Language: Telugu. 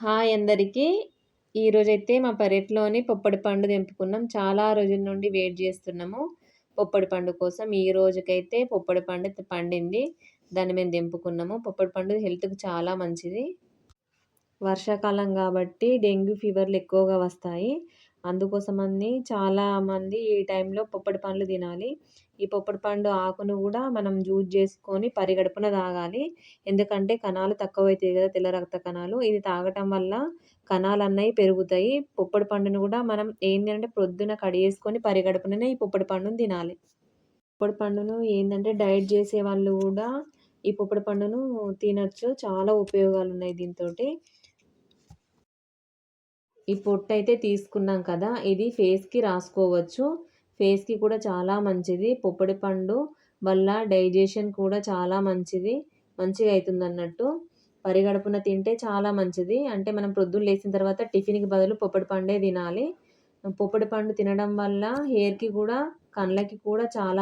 హాయ్ అందరికీ. ఈరోజైతే మా పెరట్లోని పొప్పడి పండు తెంపుకున్నాం. చాలా రోజుల నుండి వెయిట్ చేస్తున్నాము పొప్పడి పండు కోసం. ఈ రోజుకైతే పొప్పడి పండు పండింది. దాన్ని మేము తెంపుకున్నాము. పొప్పడి పండు హెల్త్కి చాలా మంచిది. వర్షాకాలం కాబట్టి డెంగ్యూ ఫీవర్లు ఎక్కువగా వస్తాయి. అందుకోసమని చాలామంది ఈ టైంలో పొప్పడి పండ్లు తినాలి. ఈ పొప్పడి పండు ఆకును కూడా మనం జ్యూస్ చేసుకొని పరిగడుపున తాగాలి. ఎందుకంటే కణాలు తక్కువ అవుతాయి కదా తెల్ల రక్త కణాలు. ఇది తాగటం వల్ల కణాలు అన్నవి పెరుగుతాయి. పొప్పడి పండును కూడా మనం ఏంటంటే ప్రొద్దున కడిగేసుకొని పరిగడుపుననే ఈ పొప్పడి పండును తినాలి. పొప్పడి పండును ఏంటంటే డైట్ చేసే వాళ్ళు కూడా ఈ పొప్పడి పండును తినచ్చు. చాలా ఉపయోగాలు ఉన్నాయి దీంతో ఈ పొట్టు అయితే తీసుకున్నాం కదా ఇది ఫేస్కి రాసుకోవచ్చు. ఫేస్కి కూడా చాలా మంచిది. పొప్పడి పండు వల్ల డైజెషన్ కూడా చాలా మంచిది. మంచిగా అవుతుంది అన్నట్టు. పరిగడుపున తింటే చాలా మంచిది. అంటే మనం ప్రొద్దున లేచిన తర్వాత టిఫిన్కి బదులు పొప్పడి పండే తినాలి. పొప్పడి పండు తినడం వల్ల హెయిర్కి కూడా కళ్ళకి కూడా చాలా